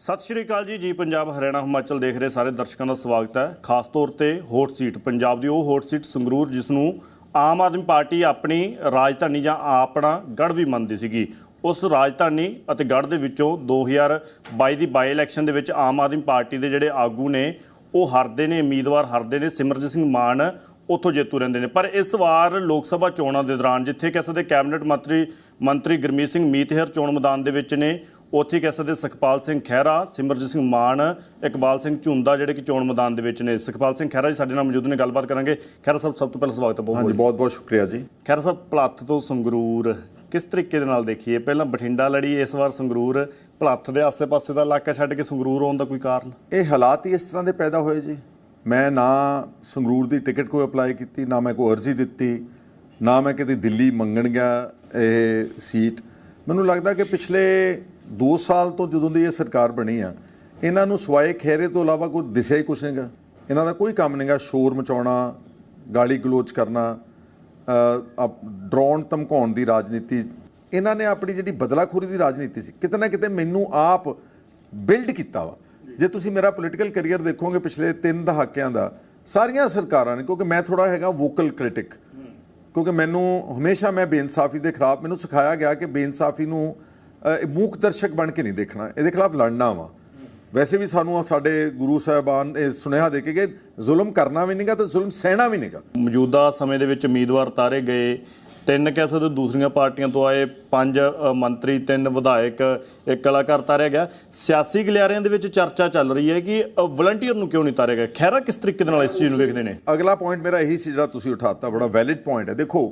ਸਤਿ ਸ਼੍ਰੀ ਅਕਾਲ ਜੀ ਜੀ ਪੰਜਾਬ, ਹਰਿਆਣਾ, ਹਿਮਾਚਲ ਦੇਖ ਰਹੇ ਸਾਰੇ ਦਰਸ਼ਕਾਂ ਦਾ ਸਵਾਗਤ ਹੈ। ਖਾਸ ਤੌਰ ਤੇ ਹੌਟ ਸੀਟ, ਪੰਜਾਬ ਦੀ ਉਹ ਹੌਟ ਸੀਟ ਸੰਗਰੂਰ ਜਿਸ ਨੂੰ ਆਮ ਆਦਮੀ ਪਾਰਟੀ ਆਪਣੀ ਰਾਜਧਾਨੀ ਜਾਂ ਆਪਣਾ ਗੜ੍ਹ ਵੀ ਮੰਨਦੀ ਸੀਗੀ। ਉਸ ਰਾਜਧਾਨੀ ਅਤੇ ਗੜ੍ਹ ਦੇ ਵਿੱਚੋਂ 2022 ਦੀ ਬਾਈ ਇਲੈਕਸ਼ਨ ਦੇ ਵਿੱਚ ਆਮ ਆਦਮੀ ਪਾਰਟੀ ਦੇ ਜਿਹੜੇ ਆਗੂ ਨੇ, ਉਹ ਹਾਰਦੇ ਨੇ, ਉਮੀਦਵਾਰ ਹਾਰਦੇ ਨੇ, ਸਿਮਰਜੀਤ ਸਿੰਘ ਮਾਨ ਉੱਥੋਂ ਜੇਤੂ ਰਹਿੰਦੇ ਨੇ। ਪਰ ਇਸ ਵਾਰ ਲੋਕ ਸਭਾ ਚੋਣਾਂ ਦੇ ਦੌਰਾਨ ਜਿੱਥੇ ਕਹਿ ਸਕਦੇ ਕੈਬਨਿਟ ਮੰਤਰੀ ਮੰਤਰੀ ਗੁਰਮੀਤ ਸਿੰਘ ਮੀਤਹਿਰ ਚੋਣ ਮੈਦਾਨ ਦੇ ਵਿੱਚ ਨੇ ਉੱਥੇ ਕਹਿ ਸਕਦੇ ਸੁਖਪਾਲ ਸਿੰਘ ਖਹਿਰਾ ਸਿਮਰਜੀਤ ਸਿੰਘ ਮਾਨ ਇਕਬਾਲ ਸਿੰਘ ਝੁੰਦਾ ਜਿਹੜੇ ਕਿ ਚੋਣ ਮੈਦਾਨ ਦੇ ਵਿੱਚ ਨੇ। ਸੁਖਪਾਲ ਸਿੰਘ ਖਹਿਰਾ ਜੀ ਸਾਡੇ ਨਾਲ ਮੌਜੂਦ ਨੇ ਗੱਲਬਾਤ ਕਰਾਂਗੇ। ਖਹਿਰਾ ਸਾਹਿਬ ਸਭ ਤੋਂ ਪਹਿਲਾਂ ਸਵਾਗਤ ਹੈ ਬਹੁਤ ਹਾਂਜੀ ਬਹੁਤ ਬਹੁਤ ਸ਼ੁਕਰੀਆ ਜੀ। ਖਹਿਰਾ ਸਾਹਿਬ ਭਲੱਥ ਤੋਂ ਸੰਗਰੂਰ ਕਿਸ ਤਰੀਕੇ ਦੇ ਨਾਲ ਦੇਖੀਏ? ਪਹਿਲਾਂ ਬਠਿੰਡਾ ਲੜੀ ਇਸ ਵਾਰ ਸੰਗਰੂਰ ਭਲੱਥ ਦੇ ਆਸੇ-ਪਾਸੇ ਦਾ ਇਲਾਕਾ ਛੱਡ ਕੇ ਸੰਗਰੂਰ ਆਉਣ ਦਾ ਕੋਈ ਕਾਰਨ? ਇਹ ਹਾਲਾਤ ਹੀ ਇਸ ਤਰ੍ਹਾਂ ਦੇ ਪੈਦਾ ਹੋਏ ਜੀ। ਮੈਂ ਨਾ ਸੰਗਰੂਰ ਦੀ ਟਿਕਟ ਕੋਈ ਅਪਲਾਈ ਕੀਤੀ ਨਾ ਮੈਂ ਕੋਈ ਅਰਜ਼ੀ ਦਿੱਤੀ ਨਾ ਮੈਂ ਕਿਤੇ ਦਿੱਲੀ ਮੰਗਣ ਗਿਆ ਇਹ ਸੀਟ। ਮੈਨੂੰ ਲੱਗਦਾ ਕਿ ਪਿਛਲੇ 2 ਸਾਲ ਤੋਂ ਜਦੋਂ ਦੀ ਇਹ ਸਰਕਾਰ ਬਣੀ ਆ, ਇਹਨਾਂ ਨੂੰ ਸਵਾਏ ਖੇਰੇ ਤੋਂ ਇਲਾਵਾ ਕੋਈ ਦਿਸਿਆ ਹੀ ਕੁਛ ਨਹੀਂਗਾ। ਇਹਨਾਂ ਦਾ ਕੋਈ ਕੰਮ ਨਹੀਂਗਾ ਸ਼ੋਰ ਮਚਾਉਣਾ, ਗਾਲੀ ਗਲੋਚ ਕਰਨਾ ਡਰਾਉਣ ਧਮਕਾਉਣ ਦੀ ਰਾਜਨੀਤੀ। ਇਹਨਾਂ ਨੇ ਆਪਣੀ ਜਿਹੜੀ ਬਦਲਾਖੋਰੀ ਦੀ ਰਾਜਨੀਤੀ ਸੀ, ਕਿਤੇ ਨਾ ਕਿਤੇ ਮੈਨੂੰ ਆਪ ਬਿਲਡ ਕੀਤਾ ਵਾ। ਜੇ ਤੁਸੀਂ ਮੇਰਾ ਪੋਲੀਟੀਕਲ ਕੈਰੀਅਰ ਦੇਖੋਗੇ ਪਿਛਲੇ 3 ਦਹਾਕਿਆਂ ਦਾ, ਸਾਰੀਆਂ ਸਰਕਾਰਾਂ ਨੇ, ਕਿਉਂਕਿ ਮੈਂ ਥੋੜਾ ਹੈਗਾ ਵੋਕਲ ਕ੍ਰਿਟਿਕ ਕਿਉਂਕਿ ਮੈਨੂੰ ਹਮੇਸ਼ਾ ਮੈਂ ਬੇਇਨਸਾਫੀ ਦੇ ਖਿਲਾਫ, ਮੈਨੂੰ ਸਿਖਾਇਆ ਗਿਆ ਕਿ ਬੇਇਨਸਾਫੀ ਨੂੰ ਮੂਕ ਦਰਸ਼ਕ ਬਣ ਕੇ ਨਹੀਂ ਦੇਖਣਾ ਇਹਦੇ ਖਿਲਾਫ ਲੜਨਾ ਵਾ। ਵੈਸੇ ਵੀ ਸਾਨੂੰ ਸਾਡੇ ਗੁਰੂ ਸਾਹਿਬਾਨ ਇਹ ਸੁਨੇਹਾ ਦੇ ਕੇ ਕਿ ਜ਼ੁਲਮ ਕਰਨਾ ਵੀ ਨਹੀਂਗਾ ਤੇ ਜ਼ੁਲਮ ਸਹਿਣਾ ਵੀ ਨਹੀਂਗਾ ਮੌਜੂਦਾ ਸਮੇਂ ਦੇ ਵਿੱਚ ਉਮੀਦਵਾਰ ਤਾਰੇ ਗਏ ਤਿੰਨ ਕਹਿ ਸਕਦੇ ਦੂਸਰੀਆਂ ਪਾਰਟੀਆਂ ਤੋਂ ਆਏ ਪੰਜ ਮੰਤਰੀ ਤਿੰਨ ਵਿਧਾਇਕ ਇੱਕ ਕਲਾਕਾਰ ਤਾਰਿਆ ਗਿਆ। ਸਿਆਸੀ ਗਲਿਆਰਿਆਂ ਦੇ ਵਿੱਚ ਚਰਚਾ ਚੱਲ ਰਹੀ ਹੈ ਕਿ ਵਲੰਟੀਅਰ ਨੂੰ ਕਿਉਂ ਨਹੀਂ ਤਾਰਿਆ ਗਿਆ? ਖੈਰਾ ਕਿਸ ਤਰੀਕੇ ਦੇ ਨਾਲ ਇਸ ਚੀਜ਼ ਨੂੰ ਵੇਖਦੇ ਨੇ? ਅਗਲਾ ਪੁਆਇੰਟ ਮੇਰਾ ਇਹੀ ਸੀ ਜਿਹੜਾ ਤੁਸੀਂ ਉਠਾਤਾ ਬੜਾ ਵੈਲਿਡ ਪੁਆਇੰਟ ਹੈ। ਦੇਖੋ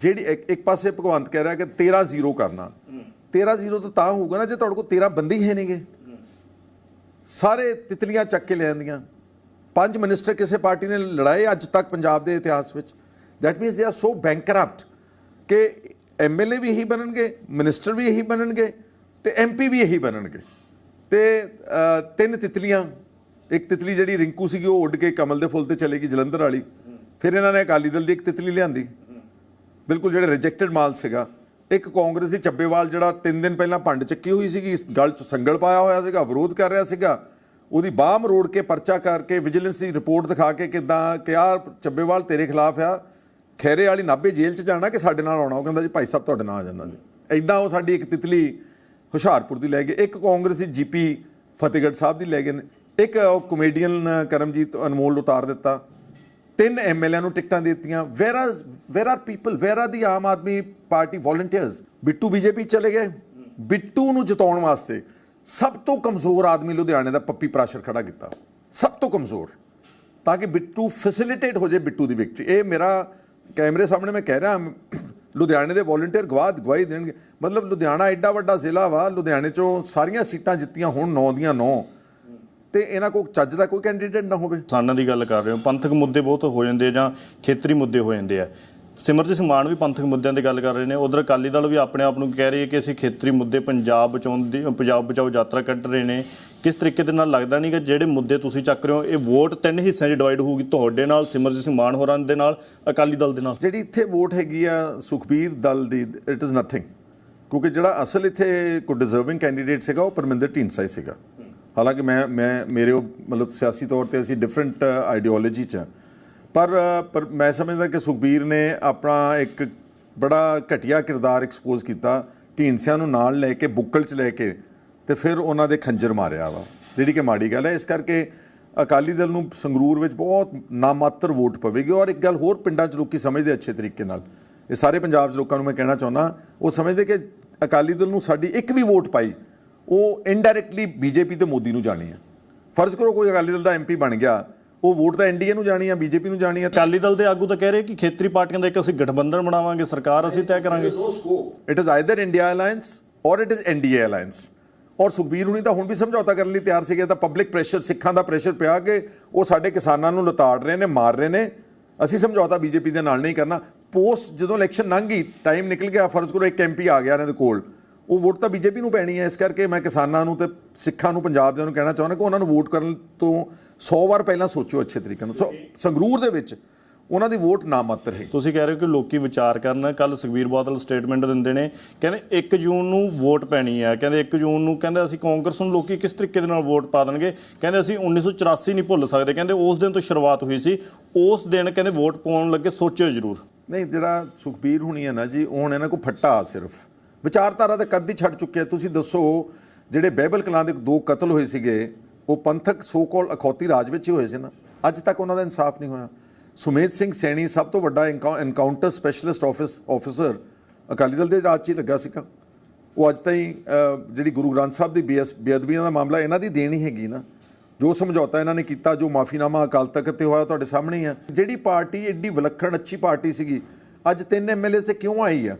ਜਿਹੜੀ ਇੱਕ ਇੱਕ ਪਾਸੇ ਭਗਵੰਤ ਕਹਿ ਰਿਹਾ ਕਿ 13 ਜ਼ੀਰੋ ਕਰਨਾ। 13 ਜ਼ੀਰੋ ਤਾਂ ਤਾਂ ਹੋਊਗਾ ਨਾ ਜੇ ਤੁਹਾਡੇ ਕੋਲ 13 ਬੰਦੇ ਹੀ ਹੈ ਨਹੀਂਗੇ। ਸਾਰੇ ਤਿਤਲੀਆਂ ਚੱਕ ਕੇ ਲੈ ਆਂਦੀਆਂ ਪੰਜ ਮਿਨਿਸਟਰ ਕਿਸੇ ਪਾਰਟੀ ਨੇ ਲੜਾਏ ਅੱਜ ਤੱਕ ਪੰਜਾਬ ਦੇ ਇਤਿਹਾਸ ਵਿੱਚ। That means they are so bankrupt ਕਿ ਐਮਐਲਏ ਵੀ ਇਹੀ ਬਣਨਗੇ, ਮਿਨਿਸਟਰ ਵੀ ਇਹੀ ਬਣਨਗੇ ਤੇ ਐਮਪੀ ਵੀ ਇਹੀ ਬਣਨਗੇ। ਤੇ ਤਿੰਨ ਤਿਤਲੀਆਂ। ਇੱਕ ਤਿਤਲੀ ਜਿਹੜੀ ਰਿੰਕੂ ਸੀਗੀ ਉਹ ਉੱਡ ਕੇ ਕਮਲ ਦੇ ਫੁੱਲ ਤੇ ਚਲੇਗੀ ਜਲੰਧਰ ਵਾਲੀ। ਫਿਰ ਇਹਨਾਂ ਨੇ ਅਕਾਲੀ ਦਲ ਦੀ ਇੱਕ ਤਿਤਲੀ ਲਿਆਂਦੀ। ਬਿਲਕੁਲ ਜਿਹੜੇ ਰਿਜੈਕਟਡ ਮਾਲ ਸੀਗਾ, ਇੱਕ ਕਾਂਗਰਸ ਦੀ ਚੱਬੇਵਾਲ ਜਿਹੜਾ 3 ਦਿਨ ਪਹਿਲਾਂ ਭੰਡ ਚੱਕੀ ਹੋਈ ਸੀਗੀ, ਇਸ ਗੱਲ 'ਚ ਸੰਗਲ ਪਾਇਆ ਹੋਇਆ ਸੀਗਾ, ਵਿਰੋਧ ਕਰ ਰਿਹਾ ਸੀਗਾ, ਉਹਦੀ ਬਾਹ ਮਰੋੜ ਕੇ ਪਰਚਾ ਕਰਕੇ ਵਿਜੀਲੈਂਸ ਦੀ ਰਿਪੋਰਟ ਦਿਖਾ ਕੇ ਕਿਦਾਂ ਕਿ ਯਾਰ ਚੱਬੇਵਾਲ ਤੇਰੇ ਖਿਲਾਫ ਆ ਖੈਰੇ ਵਾਲੀ ਨਾਭੇ ਜੇਲ੍ਹ 'ਚ ਜਾਣਾ ਕਿ ਸਾਡੇ ਨਾਲ ਆਉਣਾ? ਉਹ ਕਹਿੰਦਾ ਜੀ, ਭਾਈ ਸਾਹਿਬ, ਤੁਹਾਡੇ ਨਾਲ ਆ ਜਾਣਾ ਜੀ। ਐਦਾਂ ਉਹ ਸਾਡੀ ਇੱਕ ਤਿਤਲੀ ਹੁਸ਼ਿਆਰਪੁਰ ਦੀ ਲੈ ਗਏ, ਇੱਕ ਕਾਂਗਰਸ ਦੀ ਜੀਪੀ ਫਤਿਹਗੜ੍ਹ ਸਾਹਿਬ ਦੀ ਲੈ ਗਏ ਨੇ, ਇੱਕ ਉਹ ਕਮੇਡੀਅਨ ਕਰਮਜੀਤ ਅਨਮੋਲ ਉਤਾਰ ਦਿੱਤਾ। ਤਿੰਨ ਐਮਐਲਏ ਨੂੰ ਟਿਕਟਾਂ ਦੇ ਦਿੱਤੀਆਂ। Where are where are people where are the Aam Aadmi Party volunteers Bittu BJP ਚਲੇ ਗਏ। ਬਿੱਟੂ ਨੂੰ ਜਿਤਾਉਣ ਵਾਸਤੇ ਸਭ ਤੋਂ ਕਮਜ਼ੋਰ ਆਦਮੀ ਲੁਧਿਆਣੇ ਦਾ ਪੱਪੀ ਪ੍ਰਾਸ਼ਰ ਖੜਾ ਕੀਤਾ। ਸਭ ਤੋਂ ਕਮਜ਼ੋਰ। ਤਾਂ ਕਿ ਬਿੱਟੂ ਫੈਸਿਲਿਟੇਟ ਹੋ ਜਾਏ ਬਿੱਟੂ ਦੀ ਵਿਕਟਰੀ ਇਹ ਮੇਰਾ ਕੈਮਰੇ ਸਾਹਮਣੇ ਮੈਂ ਕਹਿ ਰਿਹਾ, ਲੁਧਿਆਣੇ ਦੇ ਵੋਲੰਟੀਅਰ ਗਵਾਹ ਗਵਾਹੀ ਦੇਣਗੇ। ਮਤਲਬ ਲੁਧਿਆਣਾ ਐਡਾ ਵੱਡਾ ਜ਼ਿਲ੍ਹਾ ਵਾ। ਲੁਧਿਆਣੇ ਚੋਂ ਸਾਰੀਆਂ ਸੀਟਾਂ ਜਿੱਤੀਆਂ ਹੁਣ 9 ਦੀਆਂ 9 ਤੇ ਇਹਨਾਂ ਕੋਲ ਚੱਜ ਦਾ ਕੋਈ ਕੈਂਡੀਡੇਟ ਨਾ ਹੋਵੇ? ਕਿਸਾਨਾਂ ਦੀ ਗੱਲ ਕਰ ਰਹੇ ਹੋ। ਪੰਥਕ ਮੁੱਦੇ ਬਹੁਤ ਹੋ ਜਾਂਦੇ ਆ ਜਾਂ ਖੇਤਰੀ ਮੁੱਦੇ ਹੋ ਜਾਂਦੇ ਆ। ਸਿਮਰਜੀਤ ਸਿੰਘ ਮਾਨ ਵੀ ਪੰਥਕ ਮੁੱਦਿਆਂ ਦੀ ਗੱਲ ਕਰ ਰਹੇ ਨੇ। ਉਧਰ ਅਕਾਲੀ ਦਲ ਵੀ ਆਪਣੇ ਆਪ ਨੂੰ ਕਹਿ ਰਹੀ ਹੈ ਕਿ ਅਸੀਂ ਖੇਤਰੀ ਮੁੱਦੇ ਪੰਜਾਬ ਬਚਾਉਣ ਦੀ ਪੰਜਾਬ ਬਚਾਓ ਯਾਤਰਾ ਕੱਢ ਰਹੇ ਨੇ। ਕਿਸ ਤਰੀਕੇ ਦੇ ਨਾਲ ਲੱਗਦਾ ਨਹੀਂ ਕਿ ਜਿਹੜੇ ਮੁੱਦੇ ਤੁਸੀਂ ਚੱਕ ਰਹੇ ਹੋ ਇਹ ਵੋਟ ਤਿੰਨ ਹਿੱਸਿਆਂ 'ਚ ਡਿਵਾਈਡ ਹੋਊਗੀ ਤੁਹਾਡੇ ਨਾਲ ਸਿਮਰਜੀਤ ਸਿੰਘ ਮਾਨ ਹੋਰਾਂ ਦੇ ਨਾਲ ਅਕਾਲੀ ਦਲ ਦੇ ਨਾਲ? ਜਿਹੜੀ ਇੱਥੇ ਵੋਟ ਹੈਗੀ ਆ ਸੁਖਬੀਰ ਦਲ ਦੀ ਇਟ ਇਜ਼ ਨਥਿੰਗ ਕਿਉਂਕਿ ਜਿਹੜਾ ਅਸਲ ਇੱਥੇ ਕੋ ਡਿਜ਼ਰਵਿੰਗ ਕੈਂਡੀਡੇਟ ਸੀਗਾ ਉਹ ਪਰਮਿੰਦਰ ਢੀਂਡਸਾ ਹੀ ਸੀਗਾ। ਹਾਲਾਂਕਿ ਮੈਂ ਮੈਂ, ਮੇਰੇ ਉਹ ਮਤਲਬ ਸਿਆਸੀ ਤੌਰ ਤੇ ਅਸੀਂ ਡਿਫਰੈਂਟ ਆਈਡੀਓਲੋਜੀ ਚ ਪਰ ਪਰ ਮੈਂ ਸਮਝਦਾ ਕਿ ਸੁਖਬੀਰ ਨੇ ਆਪਣਾ ਇੱਕ ਬੜਾ ਘਟੀਆ ਕਿਰਦਾਰ ਐਕਸਪੋਜ਼ ਕੀਤਾ, ਢੀਂਡਸਿਆਂ ਨੂੰ ਨਾਲ ਲੈ ਕੇ, ਬੁੱਕਲ ਚ ਲੈ ਕੇ, ਤੇ ਫਿਰ ਉਹਨਾਂ ਦੇ ਖੰਜਰ ਮਾਰਿਆ ਵਾ, ਜਿਹੜੀ ਕਿ ਮਾੜੀ ਗੱਲ ਹੈ। ਇਸ ਕਰਕੇ ਅਕਾਲੀ ਦਲ ਨੂੰ ਸੰਗਰੂਰ ਵਿੱਚ ਬਹੁਤ ਨਾਮਾਤਰ ਵੋਟ ਪਵੇਗੀ ਔਰ ਇੱਕ ਗੱਲ ਹੋਰ ਪਿੰਡਾਂ 'ਚ ਲੋਕੀ ਸਮਝਦੇ ਅੱਛੇ ਤਰੀਕੇ ਨਾਲ। ਇਹ ਸਾਰੇ ਪੰਜਾਬ 'ਚ ਲੋਕਾਂ ਨੂੰ ਮੈਂ ਕਹਿਣਾ ਚਾਹੁੰਦਾ, ਉਹ ਸਮਝਦੇ ਕਿ ਅਕਾਲੀ ਦਲ ਨੂੰ ਸਾਡੀ ਇੱਕ ਵੀ ਵੋਟ ਪਾਈ ਉਹ ਇਨਡਾਇਰੈਕਟਲੀ ਬੀਜੇਪੀ ਤੇ ਮੋਦੀ ਨੂੰ ਜਾਣੀ ਆ। ਫਰਜ਼ ਕਰੋ ਕੋਈ ਅਕਾਲੀ ਦਲ ਦਾ ਐਮਪੀ ਬਣ ਗਿਆ ਉਹ ਵੋਟ ਤਾਂ ਐਨਡੀਏ ਨੂੰ ਜਾਣੀ ਆ ਬੀਜੇਪੀ ਨੂੰ ਜਾਣੀ ਆ। ਅਕਾਲੀ ਦਲ ਦੇ ਆਗੂ ਤਾਂ ਕਹਿ ਰਹੇ ਕਿ ਖੇਤਰੀ ਪਾਰਟੀਆਂ ਦਾ ਇੱਕ ਅਸੀਂ ਗਠਬੰਧਨ ਬਣਾਵਾਂਗੇ ਸਰਕਾਰ ਅਸੀਂ ਤੈਅ ਕਰਾਂਗੇ। It is either India alliance or it is NDA alliance or Sukhbir ਹੁਣੀ ਤਾਂ ਹੁਣ ਵੀ ਸਮਝੌਤਾ ਕਰਨ ਲਈ ਤਿਆਰ ਸੀਗੇ ਤਾਂ ਪਬਲਿਕ ਪ੍ਰੈਸ਼ਰ ਸਿੱਖਾਂ ਦਾ ਪ੍ਰੈਸ਼ਰ ਪਿਆ ਕਿ ਉਹ ਸਾਡੇ ਕਿਸਾਨਾਂ ਨੂੰ ਲਤਾੜ ਰਹੇ ਨੇ ਮਾਰ ਰਹੇ ਨੇ। ਅਸੀਂ ਸਮਝੌਤਾ ਬੀਜੇਪੀ ਦੇ ਨਾਲ ਨਹੀਂ ਕਰਨਾ। ਪੋਸਟ ਜਦੋਂ ਇਲੈਕਸ਼ਨ ਲੰਘ ਗਈ ਟਾਈਮ ਨਿਕਲ ਗਿਆ ਫਰਜ਼ ਕਰੋ ਇੱਕ ਐਮਪੀ ਆ ਗਿਆ ਇਹਨਾਂ ਦੇ ਕੋਲ। ਉਹ ਵੋਟ ਤਾਂ ਬੀਜੇਪੀ ਨੂੰ ਪੈਣੀ ਹੈ ਇਸ ਕਰਕੇ ਮੈਂ ਕਿਸਾਨਾਂ ਨੂੰ ਤੇ ਸਿੱਖਾਂ ਨੂੰ ਪੰਜਾਬ ਦੇ ਨੂੰ ਕਹਿਣਾ ਚਾਹੁੰਦਾ ਕਿ ਉਹਨਾਂ ਨੂੰ ਵੋਟ ਕਰਨ ਤੋਂ 100 ਵਾਰ ਪਹਿਲਾਂ ਸੋਚੋ ਅੱਛੇ ਤਰੀਕੇ ਨਾਲ। ਸੋ ਸੰਗਰੂਰ ਦੇ ਵਿੱਚ ਉਹਨਾਂ ਦੀ ਵੋਟ ਨਾ ਮਾਤਰ ਹੈ। ਤੁਸੀਂ ਕਹਿ ਰਹੇ ਹੋ ਕਿ ਲੋਕੀ ਵਿਚਾਰ ਕਰਨ। ਕੱਲ ਸੁਖਬੀਰ ਬਾਦਲ ਸਟੇਟਮੈਂਟ ਦਿੰਦੇ ਨੇ ਕਹਿੰਦੇ 1 ਜੂਨ ਨੂੰ ਵੋਟ ਪੈਣੀ ਹੈ। ਕਹਿੰਦੇ 1 ਜੂਨ ਨੂੰ ਕਹਿੰਦੇ ਅਸੀਂ ਕਾਂਗਰਸ ਨੂੰ ਲੋਕੀ ਕਿਸ ਤਰੀਕੇ ਦੇ ਨਾਲ ਵੋਟ ਪਾ ਦੇਣਗੇ? ਕਹਿੰਦੇ ਅਸੀਂ 1984 ਨਹੀਂ ਭੁੱਲ ਸਕਦੇ। ਕਹਿੰਦੇ ਉਸ ਦਿਨ ਤੋਂ ਸ਼ੁਰੂਆਤ ਹੋਈ ਸੀ। ਉਸ ਦਿਨ ਕਹਿੰਦੇ ਵੋਟ ਪਾਉਣ ਲੱਗੇ ਸੋਚਿਓ ਜ਼ਰੂਰ। ਨਹੀਂ ਜਿਹੜਾ ਸੁਖਬੀਰ ਹੁਣੀ ਹੈ ਨਾ ਜੀ ਉਹ ਹੁਣ ਇਹਨਾਂ ਕੋ ਫੱਟਾ ਸਿਰਫ। ਵਿਚਾਰਧਾਰਾ ਤਾਂ ਕਦ ਹੀ ਛੱਡ ਚੁੱਕਿਆ ਤੁਸੀਂ ਦੱਸੋ, ਜਿਹੜੇ ਬਹਿਬਲ ਕਲਾਂ ਦੇ ਦੋ ਕਤਲ ਹੋਏ ਸੀਗੇ, ਉਹ ਪੰਥਕ ਸੋ ਕਾਲ ਅਖੌਤੀ ਰਾਜ ਵਿੱਚ ਹੀ ਹੋਏ ਸੀ ਨਾ? ਅੱਜ ਤੱਕ ਉਹਨਾਂ ਦਾ ਇਨਸਾਫ ਨਹੀਂ ਹੋਇਆ। ਸੁਮੇਧ ਸਿੰਘ ਸੈਣੀ ਸਭ ਤੋਂ ਵੱਡਾ encounter specialist office officer Akali Dal ਦੇ ਰਾਜ 'ਚ ਹੀ ਲੱਗਾ ਸੀਗਾ। ਉਹ ਅੱਜ ਤਾਈਂ ਜਿਹੜੀ ਗੁਰੂ ਗ੍ਰੰਥ ਸਾਹਿਬ ਦੀ ਬੇਅਸ- ਬੇਅਦਬੀਆਂ ਦਾ ਮਾਮਲਾ ਇਹਨਾਂ ਦੀ ਦੇਣੀ ਹੈਗੀ ਨਾ। ਜੋ ਸਮਝੌਤਾ ਇਹਨਾਂ ਨੇ ਕੀਤਾ, ਜੋ ਮਾਫੀਨਾਮਾ ਅਕਾਲ ਤਖਤ ਤੇ ਹੋਇਆ ਤੁਹਾਡੇ ਸਾਹਮਣੇ ਹੀ ਆ। ਜਿਹੜੀ ਪਾਰਟੀ ਐਡੀ ਵਿਲੱਖਣ, ਅੱਛੀ ਪਾਰਟੀ ਸੀਗੀ, ਅੱਜ ਤਿੰਨ ਐਮਐਲਏ ਤੇ ਕਿਉਂ ਆਈ ਆ?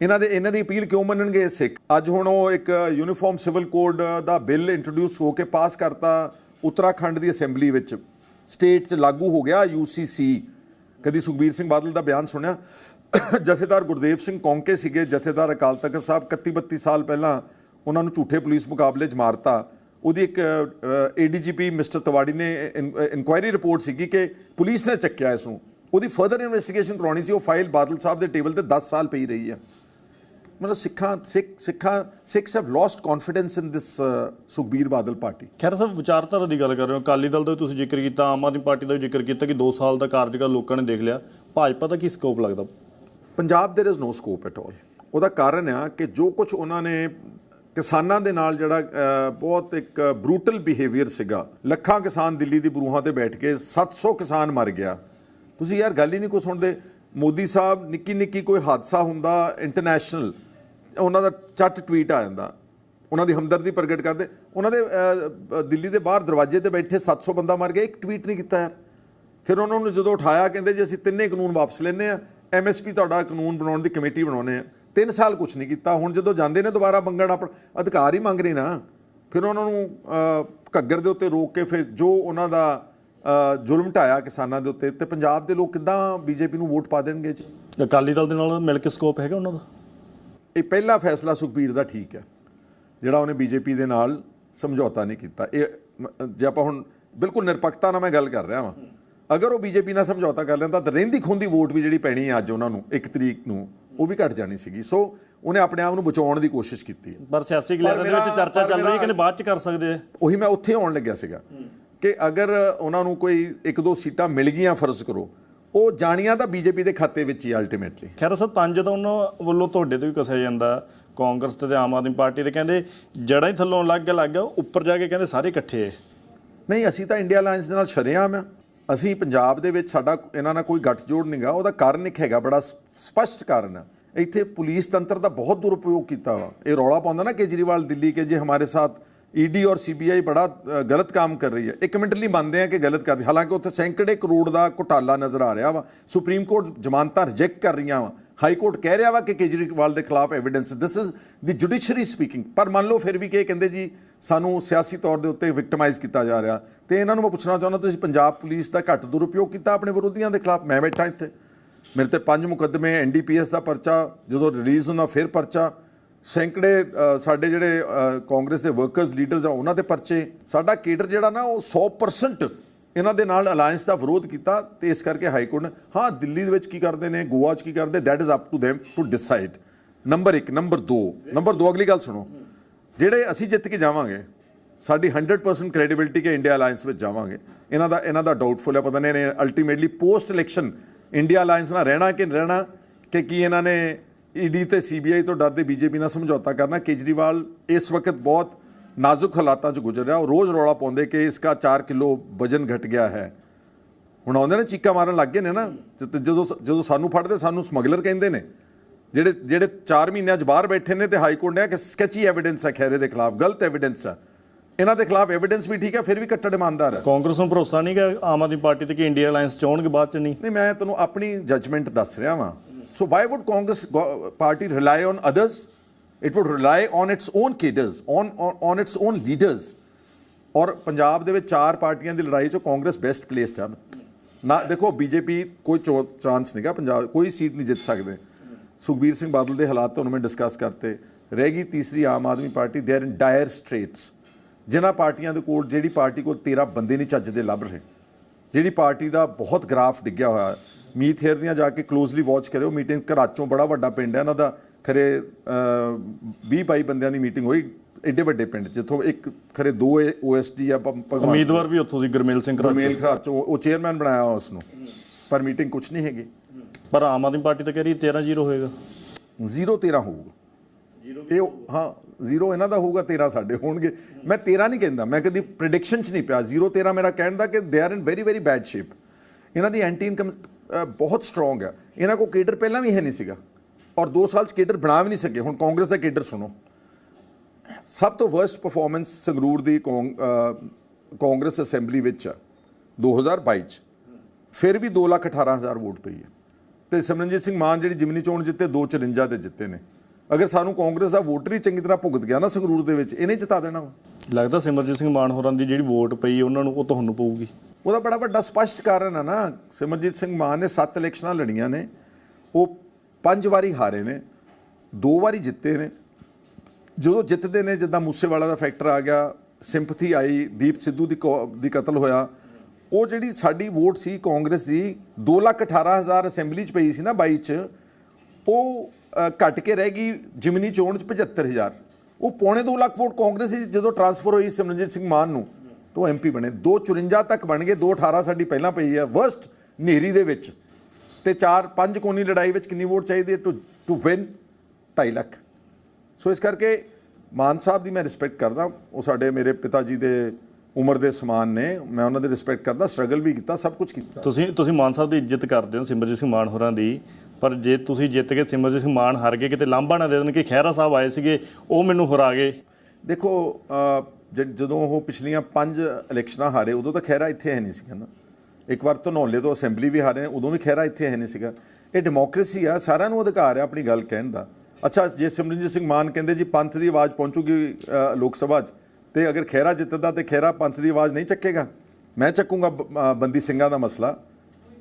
ਇਹਨਾਂ ਦੇ ਇਹਨਾਂ ਦੀ ਅਪੀਲ ਕਿਉਂ ਮੰਨਣਗੇ ਇਹ ਸਿੱਖ? ਅੱਜ ਹੁਣ ਉਹ ਇੱਕ ਯੂਨੀਫਾਰਮ ਸਿਵਲ ਕੋਡ ਦਾ ਬਿੱਲ ਇੰਟਰੋਡਿਊਸ ਹੋ ਕੇ ਪਾਸ ਕਰਤਾ ਉੱਤਰਾਖੰਡ ਦੀ ਅਸੈਂਬਲੀ ਵਿੱਚ। ਸਟੇਟ 'ਚ ਲਾਗੂ ਹੋ ਗਿਆ ਯੂਸੀਸੀ ਕਦੀ ਸੁਖਬੀਰ ਸਿੰਘ ਬਾਦਲ ਦਾ ਬਿਆਨ ਸੁਣਿਆ? ਜਥੇਦਾਰ ਗੁਰਦੇਵ ਸਿੰਘ ਕੌਂਕੇ ਸੀਗੇ, ਜਥੇਦਾਰ ਅਕਾਲ ਤਖਤ ਸਾਹਿਬ 31 32 ਸਾਲ ਪਹਿਲਾਂ ਉਹਨਾਂ ਨੂੰ ਝੂਠੇ ਪੁਲਿਸ ਮੁਕਾਬਲੇ 'ਚ ਮਾਰਤਾ। ਉਹਦੀ ਇੱਕ ਏਡੀਜੀਪੀ ਮਿਸਟਰ ਤਵਾੜੀ ਨੇ ਇਨਕੁਆਇਰੀ ਰਿਪੋਰਟ ਸੀਗੀ ਕਿ ਪੁਲਿਸ ਨੇ ਚੱਕਿਆ ਇਸ ਨੂੰ। ਉਹਦੀ ਫਰਦਰ ਇਨਵੈਸਟੀਗੇਸ਼ਨ ਕਰਾਉਣੀ ਸੀ। ਉਹ ਫਾਈਲ ਬਾਦਲ ਸਾਹਿਬ ਦੇ ਟੇਬਲ ਤੇ 10 ਸਾਲ ਪਈ ਰਹੀ ਹੈ। ਮਤਲਬ ਸਿੱਖਾਂ ਸਿੱਖ ਸਿੱਖਾਂ Sikhs have lost confidence in this Sukhbir Badal party ਖੈਰ ਸਾਹਿਬ ਵਿਚਾਰਧਾਰਾ ਦੀ ਗੱਲ ਕਰ ਰਹੇ ਹੋ ਅਕਾਲੀ ਦਲ ਦਾ ਵੀ ਤੁਸੀਂ ਜ਼ਿਕਰ ਕੀਤਾ ਆਮ ਆਦਮੀ ਪਾਰਟੀ ਦਾ ਵੀ ਜ਼ਿਕਰ ਕੀਤਾ ਕਿ 2 ਸਾਲ ਦਾ ਕਾਰਜਕਾਲ ਲੋਕਾਂ ਨੇ ਦੇਖ ਲਿਆ ਭਾਜਪਾ ਦਾ ਕੀ ਸਕੋਪ ਲੱਗਦਾ Punjab there is no scope at all ਉਹਦਾ ਕਾਰਨ ਆ ਕਿ ਜੋ ਕੁਝ ਉਹਨਾਂ ਨੇ ਕਿਸਾਨਾਂ ਦੇ ਨਾਲ ਜਿਹੜਾ ਬਹੁਤ ਇੱਕ ਬਰੂਟਲ ਬਿਹੇਵੀਅਰ ਸੀਗਾ ਲੱਖਾਂ ਕਿਸਾਨ ਦਿੱਲੀ ਦੀ ਬਰੂਹਾਂ ਤੇ ਬੈਠ ਕੇ 700 ਕਿਸਾਨ ਮਰ ਗਿਆ ਤੁਸੀਂ ਯਾਰ ਗੱਲ ਹੀ ਨਹੀਂ ਕੋਈ ਸੁਣਦੇ ਮੋਦੀ ਸਾਹਿਬ ਨਿੱਕੀ ਨਿੱਕੀ ਕੋਈ ਹਾਦਸਾ ਹੁੰਦਾ ਇੰਟਰਨੈਸ਼ਨਲ ਉਹਨਾਂ ਦਾ ਚੱਟ ਟਵੀਟ ਆ ਜਾਂਦਾ। ਉਹਨਾਂ ਦੀ ਹਮਦਰਦੀ ਪ੍ਰਗਟ ਕਰਦੇ। ਉਹਨਾਂ ਦੇ ਦਿੱਲੀ ਦੇ ਬਾਹਰ ਦਰਵਾਜ਼ੇ ਤੇ ਬੈਠੇ 700 ਬੰਦਾ ਮਰ ਗਿਆ। ਇੱਕ ਟਵੀਟ ਨਹੀਂ ਕੀਤਾ ਯਾਰ। ਫਿਰ ਉਹਨਾਂ ਨੂੰ ਜਦੋਂ ਉਠਾਇਆ, ਕਹਿੰਦੇ ਜੀ ਅਸੀਂ ਤਿੰਨੇ ਕਾਨੂੰਨ ਵਾਪਸ ਲੈਨੇ ਆ ਐਮਐਸਪੀ ਤੁਹਾਡਾ ਕਾਨੂੰਨ ਬਣਾਉਣ ਦੀ ਕਮੇਟੀ ਬਣਾਉਨੇ ਆ ਤਿੰਨ ਸਾਲ ਕੁਝ ਨਹੀਂ ਕੀਤਾ। ਹੁਣ ਜਦੋਂ ਜਾਂਦੇ ਨੇ ਦੁਬਾਰਾ ਮੰਗਣ, ਆਪਣਾ ਅਧਿਕਾਰ ਹੀ ਮੰਗ ਰਹੇ ਨਾ। ਫਿਰ ਉਹਨਾਂ ਨੂੰ ਘੱਗਰ ਦੇ ਉੱਤੇ ਰੋਕ ਕੇ ਫਿਰ ਜੋ ਉਹਨਾਂ ਦਾ ਜ਼ੁਲਮ ਢਾਇਆ ਕਿਸਾਨਾਂ ਦੇ ਉੱਤੇ, ਤੇ ਪੰਜਾਬ ਦੇ ਲੋਕ ਕਿੱਦਾਂ ਬੀਜੇਪੀ ਨੂੰ ਵੋਟ ਪਾ ਦੇਣਗੇ ਜੀ? ਅਕਾਲੀ ਦਲ ਦੇ ਨਾਲ ਮਿਲ ਕੇ ਸਕੋਪ ਹੈਗਾ ਉਹਨਾਂ ਦਾ? ਇਹ ਪਹਿਲਾ ਫੈਸਲਾ ਸੁਖਬੀਰ ਦਾ ਠੀਕ ਹੈ ਜਿਹੜਾ ਉਹਨੇ ਬੀਜੇਪੀ ਦੇ ਨਾਲ ਸਮਝੌਤਾ ਨਹੀਂ ਕੀਤਾ। ਇਹ ਜੇ ਆਪਾਂ ਹੁਣ ਬਿਲਕੁਲ ਨਿਰਪੱਖਤਾ ਨਾਲ ਮੈਂ ਗੱਲ ਕਰ ਰਿਹਾ ਵਾਂ ਅਗਰ ਉਹ ਬੀਜੇਪੀ ਨਾਲ ਸਮਝੌਤਾ ਕਰ ਲੈਂਦਾ ਤਾਂ ਰਹਿੰਦੀ ਖੁੰਦੀ ਵੋਟ ਵੀ ਜਿਹੜੀ ਪੈਣੀ ਹੈ ਅੱਜ ਉਹਨਾਂ ਨੂੰ ਇੱਕ ਤਰੀਕ ਨੂੰ ਉਹ ਵੀ ਘਟ ਜਾਣੀ ਸੀਗੀ। ਸੋ ਉਹਨੇ ਆਪਣੇ ਆਪ ਨੂੰ ਬਚਾਉਣ ਦੀ ਕੋਸ਼ਿਸ਼ ਕੀਤੀ ਹੈ। ਪਰ ਸਿਆਸੀ ਗਲਿਆਰਾਂ ਦੇ ਵਿੱਚ ਚਰਚਾ ਚੱਲ ਰਹੀ ਹੈ ਮੇਰਾ- ਕਹਿੰਦੇ ਬਾਅਦ ਚ ਕਰ ਸਕਦੇ ਆ। ਉਹੀ ਮੈਂ ਉੱਥੇ ਆਉਣ ਲੱਗਿਆ ਸੀਗਾ ਕਿ ਅਗਰ ਉਹਨਾਂ ਨੂੰ ਕੋਈ ਇੱਕ ਦੋ ਸੀਟਾਂ ਮਿਲ ਗਈਆਂ ਫਰਜ਼ ਕਰੋ ਉਹ ਜਾਣੀਆਂ ਤਾਂ ਬੀਜੇਪੀ ਦੇ ਖਾਤੇ ਵਿੱਚ ਹੀ ਅਲਟੀਮੇਟਲੀ ਖੈਰ ਸਰ ਪੰਜ ਤਾਂ ਉਹਨਾਂ ਵੱਲੋਂ ਤੁਹਾਡੇ ਤੇ ਵੀ ਕਸਿਆ ਜਾਂਦਾ ਕਾਂਗਰਸ ਤੇ ਆਮ ਆਦਮੀ ਪਾਰਟੀ ਦੇ ਕਹਿੰਦੇ ਜੜਾਂ ਹੀ ਥੱਲੋਂ ਲੱਗ ਗਿਆ ਲੱਗ ਗਿਆ ਉੱਪਰ ਜਾ ਕੇ ਕਹਿੰਦੇ ਸਾਰੇ ਇਕੱਠੇ ਹੈ ਨਹੀਂ ਅਸੀਂ ਤਾਂ ਇੰਡੀਆ ਅਲਾਈਅੰਸ ਦੇ ਨਾਲ ਸ਼ਰੇਆਮ ਆ। ਅਸੀਂ ਪੰਜਾਬ ਦੇ ਵਿੱਚ ਸਾਡਾ ਇਹਨਾਂ ਨਾਲ ਕੋਈ ਗੱਠਜੋੜ ਨਹੀਂਗਾ ਉਹਦਾ ਕਾਰਨ ਇੱਕ ਹੈਗਾ ਬੜਾ ਸਪਸ਼ਟ ਕਾਰਨ ਹੈ ਇੱਥੇ ਪੁਲਿਸ ਤੰਤਰ ਦਾ ਬਹੁਤ ਦੁਰਉਪਯੋਗ ਕੀਤਾ ਵਾ। ਇਹ ਰੌਲਾ ਪਾਉਂਦਾ ਨਾ ਕੇਜਰੀਵਾਲ ਦਿੱਲੀ ਕੇ ਜੇ ਹਮਾਰੇ ਸਾਥ ਈਡੀ ਔਰ ਸੀਬੀਆਈ ਬੜਾ ਗਲਤ ਕੰਮ ਕਰ ਰਹੀ ਹੈ। ਇੱਕ ਮਿੰਟ ਲਈ ਮੰਨਦੇ ਆ ਕਿ ਗਲਤ ਕਰਦੀ ਹਾਲਾਂਕਿ ਉੱਥੇ ਸੈਂਕੜੇ ਕਰੋੜ ਦਾ ਘੁਟਾਲਾ ਨਜ਼ਰ ਆ ਰਿਹਾ ਵਾ। ਸੁਪਰੀਮ ਕੋਰਟ ਜ਼ਮਾਨਤਾਂ ਰਿਜੈਕਟ ਕਰ ਰਹੀਆਂ ਵਾ। ਹਾਈ ਕੋਰਟ ਕਹਿ ਰਿਹਾ ਵਾ ਕਿ ਕੇਜਰੀਵਾਲ ਦੇ ਖਿਲਾਫ evidence this is the judiciary speaking ਪਰ ਮੰਨ ਲਓ ਫਿਰ ਵੀ ਕਿ ਇਹ ਕਹਿੰਦੇ ਜੀ, ਸਾਨੂੰ ਸਿਆਸੀ ਤੌਰ ਦੇ ਉੱਤੇ ਵਿਕਟਮਾਈਜ਼ ਕੀਤਾ ਜਾ ਰਿਹਾ। ਤੇ ਇਹਨਾਂ ਨੂੰ ਮੈਂ ਪੁੱਛਣਾ ਚਾਹੁੰਦਾ, ਤੁਸੀਂ ਪੰਜਾਬ ਪੁਲਿਸ ਦਾ ਘੱਟ ਦੁਰਉਪਯੋਗ ਕੀਤਾ ਆਪਣੇ ਵਿਰੋਧੀਆਂ ਦੇ ਖਿਲਾਫ? ਮੈਂ ਬੈਠਾ ਇੱਥੇ। ਮੇਰੇ ਤੇ ਪੰਜ ਮੁਕੱਦਮੇ ਐਨਡੀਪੀਐਸ ਦਾ ਪਰਚਾ, ਜਦੋਂ ਰਿਲੀਜ਼ ਹੁੰਦਾ ਫਿਰ ਪਰਚਾ। ਸੈਂਕੜੇ ਸਾਡੇ ਜਿਹੜੇ ਕਾਂਗਰਸ ਦੇ ਵਰਕਰਸ ਲੀਡਰਸ ਆ, ਉਹਨਾਂ ਦੇ ਪਰਚੇ, ਸਾਡਾ ਕੇਡਰ ਜਿਹੜਾ ਨਾ, ਉਹ 100% ਇਹਨਾਂ ਦੇ ਨਾਲ ਅਲਾਈਅੰਸ ਦਾ ਵਿਰੋਧ ਕੀਤਾ ਤੇ ਇਸ ਕਰਕੇ ਹਾਈ ਕੋਰਟ ਨੇ, ਹਾਂ, ਦਿੱਲੀ ਦੇ ਵਿੱਚ ਕੀ ਕਰਦੇ ਨੇ, ਗੋਆ 'ਚ ਕੀ ਕਰਦੇ that is up to them to decide number 1 number 2 number 2 ਅਗਲੀ ਗੱਲ ਸੁਣੋ। ਜਿਹੜੇ ਅਸੀਂ ਜਿੱਤ ਕੇ ਜਾਵਾਂਗੇ, ਸਾਡੀ 100% ਕ੍ਰੈਡੀਬਿਲਟੀ ਕਿ ਇੰਡੀਆ ਅਲਾਈਅੰਸ ਵਿੱਚ ਜਾਵਾਂਗੇ, ਇਹਨਾਂ ਦਾ ਇਹਨਾਂ ਦਾ ਡਾਊਟਫੁਲ ਹੈ ਪਤਾ ਨਹੀਂ ਨੇ ultimately post election India alliance ਨਾਲ ਰਹਿਣਾ ਕਿ ਨਹੀਂ ਰਹਿਣਾ, ਕਿ ਕੀ ਇਹਨਾਂ ਨੇ ਈਡੀ ਤੇ ਸੀਬੀਆਈ ਤੋਂ ਡਰਦੇ ਬੀਜੇਪੀ ਨਾਲ ਸਮਝੌਤਾ ਕਰਨਾ ਕੇਜਰੀਵਾਲ ਇਸ ਵਕਤ ਬਹੁਤ ਨਾਜ਼ੁਕ ਹਾਲਾਤਾਂ 'ਚ ਗੁਜ਼ਰ ਰਿਹਾ। ਉਹ ਰੋਜ਼ ਰੌਲਾ ਪਾਉਂਦੇ ਕਿ ਇਸਕਾ 4 ਕਿਲੋ ਵਜਨ ਘਟ ਗਿਆ ਹੈ। ਹੁਣ ਆਉਂਦੇ ਨੇ ਚੀਕਾ ਮਾਰਨ ਲੱਗ ਗਏ ਨੇ ਨਾ ਜਦ- ਜਦੋਂ ਸਾਨੂੰ ਫੜਦੇ ਸਾਨੂੰ ਸਮਗਲਰ ਕਹਿੰਦੇ ਨੇ। ਜਿਹੜੇ ਜਿਹੜੇ 4 ਮਹੀਨਿਆਂ 'ਚ ਬਾਹਰ ਬੈਠੇ ਨੇ ਤੇ ਹਾਈ ਕੋਰਟ ਨੇ ਕਿ ਸਕੈਚੀ ਐਵੀਡੈਂਸ ਹੈ ਖੈਰੇ ਦੇ ਖਿਲਾਫ ਗਲਤ ਐਵੀਡੈਂਸ ਹੈ ਇਹਨਾਂ ਦੇ ਖਿਲਾਫ ਐਵੀਡੈਂਸ ਵੀ ਠੀਕ ਹੈ ਫਿਰ ਵੀ ਕੱਟੜ ਇਮਾਨਦਾਰ ਹੈ ਕਾਂਗਰਸ ਨੂੰ ਭਰੋਸਾ ਨਹੀਂ ਕਿ ਆਮ ਆਦਮੀ ਪਾਰਟੀ ਤੇ ਕਿ ਇੰਡੀਆ ਅਲਾਈਅੰਸ ਚ ਆਉਣਗੇ ਬਾਅਦ ਚ ਨਹੀਂ? ਨਹੀਂ ਮੈਂ ਤੁਹਾਨੂੰ ਆਪਣੀ ਜਜਮੈਂਟ ਦੱਸ ਰਿਹਾ ਵਾਂ। So why would Congress party rely on others it would rely on its own cadres on on its own leaders or Punjab ਦੇ ਵਿੱਚ ਚਾਰ ਪਾਰਟੀਆਂ ਦੀ ਲੜਾਈ 'ਚ ਕਾਂਗਰਸ ਬੈਸਟ ਪਲੇਸਡ ਹੈ ਨਾ, ਦੇਖੋ, ਬੀਜੇਪੀ ਕੋਈ ਚਾਂਸ ਨਹੀਂਗਾ ਪੰਜਾਬ ਕੋਈ ਸੀਟ ਨਹੀਂ ਜਿੱਤ ਸਕਦੇ। ਸੁਖਬੀਰ ਸਿੰਘ ਬਾਦਲ ਦੇ ਹਾਲਾਤ ਤੁਹਾਨੂੰ ਮੈਂ ਡਿਸਕਸ ਕਰਤੇ। ਰਹਿ ਗਈ ਤੀਸਰੀ Aam Aadmi party they are in dire straits ਜਿਨ੍ਹਾਂ ਪਾਰਟੀਆਂ ਦੇ ਕੋਲ, ਜਿਹੜੀ ਪਾਰਟੀ ਕੋਲ 13 ਬੰਦੇ ਨਹੀਂ ਚੱਜਦੇ ਲੱਭ ਰਹੇ। ਜਿਹੜੀ ਪਾਰਟੀ ਦਾ ਬਹੁਤ ਗ੍ਰਾਫ ਡਿੱਗਿਆ ਹੋਇਆ। ਮੀਤ ਹੇਰ ਦੀਆਂ ਜਾ ਕੇ ਕਲੋਜ਼ਲੀ ਵਾਚ ਕਰਿਓ। ਮੀਟਿੰਗ ਕਰਾਚੋਂ ਬੜਾ ਵੱਡਾ ਪਿੰਡ ਹੈ। ਇਹਨਾਂ ਦਾ ਖਰੇ 20 22 ਬੰਦਿਆਂ ਦੀ ਮੀਟਿੰਗ ਹੋਈ ਏਡੇ ਵੱਡੇ ਪਿੰਡ ਜਿੱਥੋਂ ਇੱਕ ਖਰੇ ਦੋ ਓਐਸਡੀ ਆ ਉਮੀਦਵਾਰ ਵੀ ਉੱਥੋਂ ਦੀ ਗੁਰਮੇਲ ਸਿੰਘ ਘਰਾਚੋਂ। ਗੁਰਮੇਲ ਖਰਾਚੋਂ ਉਹ ਚੇਅਰਮੈਨ ਬਣਾਇਆ ਉਸ ਨੂੰ ਪਰ ਮੀਟਿੰਗ ਕੁਝ ਨਹੀਂ ਹੈਗੀ। ਪਰ ਆਮ ਆਦਮੀ ਪਾਰਟੀ ਤਾਂ ਕਹਿ ਰਹੀ 13-0 ਹੋਏਗਾ। 0 13 ਹੋਊਗਾ। ਇਹ ਹਾਂ 0 ਇਹਨਾਂ ਦਾ ਹੋਊਗਾ 13 ਸਾਡੇ ਹੋਣਗੇ। ਮੈਂ 13 ਨਹੀਂ ਕਹਿੰਦਾ ਮੈਂ ਕਦੀ ਪ੍ਰੈਡਿਕਸ਼ਨ ਚ ਨਹੀਂ ਪਿਆ। 0 13 ਮੇਰਾ ਕਹਿਣ ਦਾ ਕਿ they are in very very bad shape ਇਹਨਾਂ ਦੀ ਐਂਟੀ ਇਨਕਮ ਬਹੁਤ ਸਟਰੋਂਗ ਹੈ। ਇਹਨਾਂ ਕੋ ਕੇਡਰ ਪਹਿਲਾਂ ਵੀ ਹੈ ਨਹੀਂ ਸੀਗਾ। ਔਰ 2 ਸਾਲ ਚ ਕੇਡਰ ਬਣਾ ਵੀ ਨਹੀਂ ਸਕੇ। ਹੁਣ ਕਾਂਗਰਸ ਦਾ ਕੇਡਰ ਸੁਣੋ। ਸਭ ਤੋਂ ਵਰਸਟ ਪਰਫਾਰਮੈਂਸ ਸੰਗਰੂਰ ਦੀ ਕੌਂ- ਕਾਂਗਰਸ ਅਸੈਂਬਲੀ ਵਿੱਚ ਆ 2022 ਚ। ਫਿਰ ਵੀ 218000 ਵੋਟ ਪਈ ਹੈ। ਤੇ ਸਿਮਰਨਜੀਤ ਸਿੰਘ ਮਾਨ ਜਿਹੜੀ ਜਿਮਨੀ ਚੋਣ ਜਿੱਤੇ 254 ਤੇ ਜਿੱਤੇ ਨੇ। ਅਗਰ ਸਾਨੂੰ ਕਾਂਗਰਸ ਦਾ ਵੋਟਰ ਹੀ ਚੰਗੀ ਤਰ੍ਹਾਂ ਭੁਗਤ ਗਿਆ ਨਾ ਸੰਗਰੂਰ ਦੇ ਵਿੱਚ, ਇਹਨੇ ਜਿਤਾ ਦੇਣਾ ਵਾ। ਲੱਗਦਾ ਸਿਮਰਜੀਤ ਸਿੰਘ ਮਾਨ ਹੋਰਾਂ ਦੀ ਜਿਹੜੀ ਵੋਟ ਪਈ, ਉਹਨਾਂ ਨੂੰ ਉਹ ਤੁਹਾਨੂੰ ਪਊਗੀ। ਉਹਦਾ ਬੜਾ ਵੱਡਾ ਸਪਸ਼ਟ ਕਾਰਨ ਹੈ ਨਾ ਸਿਮਰਜੀਤ ਸਿੰਘ ਮਾਨ ਨੇ 7 ਇਲੈਕਸ਼ਨਾਂ ਲੜੀਆਂ ਨੇ ਉਹ ਪੰਜ ਵਾਰੀ ਹਾਰੇ ਨੇ ਦੋ ਵਾਰੀ ਜਿੱਤੇ ਨੇ। ਜਦੋਂ ਜਿੱਤਦੇ ਨੇ ਜਿੱਦਾਂ ਮੂਸੇਵਾਲਾ ਦਾ ਫੈਕਟਰ ਆ ਗਿਆ ਸਿੰਪਥੀ ਆਈ ਦੀਪ ਸਿੱਧੂ ਦੀ ਕੋ- ਦੀ ਕਤਲ ਹੋਇਆ ਉਹ ਜਿਹੜੀ ਸਾਡੀ ਵੋਟ ਸੀ ਕਾਂਗਰਸ ਦੀ 218000 ਅਸੈਂਬਲੀ ਚ ਪਈ ਸੀ ਨਾ 22 ਚ ਉਹ ਅ, ਘਟ ਕੇ ਰਹਿ ਗਈ ਜਿਮਨੀ ਚੋਣ ਚ 75000 ਉਹ ਪੌਣੇ 2 ਲੱਖ ਵੋਟ ਕਾਂਗਰਸ ਦੀ ਜਦੋਂ ਟਰਾਂਸਫਰ ਹੋਈ ਸਿਮਰਨਜੀਤ ਸਿੰਘ ਮਾਨ ਨੂੰ ਤਾਂ ਐਮਪੀ ਬਣੇ 254 ਤੱਕ ਬਣ ਗਏ 218 ਸਾਡੀ ਪਹਿਲਾਂ ਪਈ ਹੈ ਵਰਸਟ ਨੇਰੀ ਦੇ ਵਿੱਚ। ਤੇ 4 5 ਕੋਨੀ ਲੜਾਈ ਵਿੱਚ ਕਿੰਨੀ ਵੋਟ ਚਾਹੀਦੀ ਹੈ? To to win 2.5 lakh. So ਇਸ ਕਰਕੇ ਮਾਨ ਸਾਹਿਬ ਦੀ ਮੈਂ ਰਿਸਪੈਕਟ ਕਰਦਾ। ਉਹ ਸਾਡੇ ਮੇਰੇ ਪਿਤਾ ਜੀ ਦੇ ਉਮਰ ਦੇ ਸਮਾਨ ਨੇ। ਮੈਂ ਉਹਨਾਂ ਦੀ ਰਿਸਪੈਕਟ ਕਰਦਾ ਸਟਰਗਲ ਵੀ ਕੀਤਾ ਸਭ ਕੁਝ ਕੀਤਾ। ਤੁਸੀਂ ਤੁਸੀਂ ਮਾਨ ਸਾਹਿਬ ਦੀ ਇੱਜ਼ਤ ਕਰਦੇ ਹੋ ਸਿਮਰਜੀਤ ਸਿੰਘ ਮਾਨ ਹੋਰਾਂ ਦੀ। ਪਰ ਜੇ ਤੁਸੀਂ ਜਿੱਤ ਕੇ ਸਿਮਰਜੀਤ ਸਿੰਘ ਮਾਨ ਹਾਰ ਗਏ ਕਿਤੇ ਲਾਂਭਾ ਨਾ ਦੇ ਦੇਣ ਕਿ ਖਹਿਰਾ ਸਾਹਿਬ ਆਏ ਸੀਗੇ ਉਹ ਮੈਨੂੰ ਹਰਾ ਗਏ। ਦੇਖੋ ਜਦੋਂ ਉਹ ਪਿਛਲੀਆਂ ਪੰਜ ਇਲੈਕਸ਼ਨਾਂ ਹਾਰੇ, ਉਦੋਂ ਤਾਂ ਖਹਿਰਾ ਇੱਥੇ ਹੈ ਨਹੀਂ ਸੀਗਾ ਨਾ। ਇੱਕ ਵਾਰ ਧਨੌਲੇ ਤੋਂ ਅਸੈਂਬਲੀ ਵੀ ਹਾਰੇ ਉਦੋਂ ਵੀ ਖਹਿਰਾ ਇੱਥੇ ਹੈ ਨਹੀਂ ਸੀਗਾ। ਇਹ ਡੈਮੋਕ੍ਰੇਸੀ ਆ, ਸਾਰਿਆਂ ਨੂੰ ਅਧਿਕਾਰ ਹੈ ਆਪਣੀ ਗੱਲ ਕਹਿਣ ਦਾ। ਅੱਛਾ, ਜੇ ਸਿਮਰਨਜੀਤ ਸਿੰਘ ਮਾਨ ਕਹਿੰਦੇ ਜੀ ਪੰਥ ਦੀ ਆਵਾਜ਼ ਪਹੁੰਚੂਗੀ ਲੋਕ ਸਭਾ 'ਚ, ਤੇ ਅਗਰ ਖਹਿਰਾ ਜਿੱਤਦਾ ਤੇ ਖਹਿਰਾ ਪੰਥ ਦੀ ਆਵਾਜ਼ ਨਹੀਂ ਚੱਕੇਗਾ? ਮੈਂ ਚੱਕੂਗਾ ਬ- ਬੰਦੀ ਸਿੰਘਾਂ ਦਾ ਮਸਲਾ।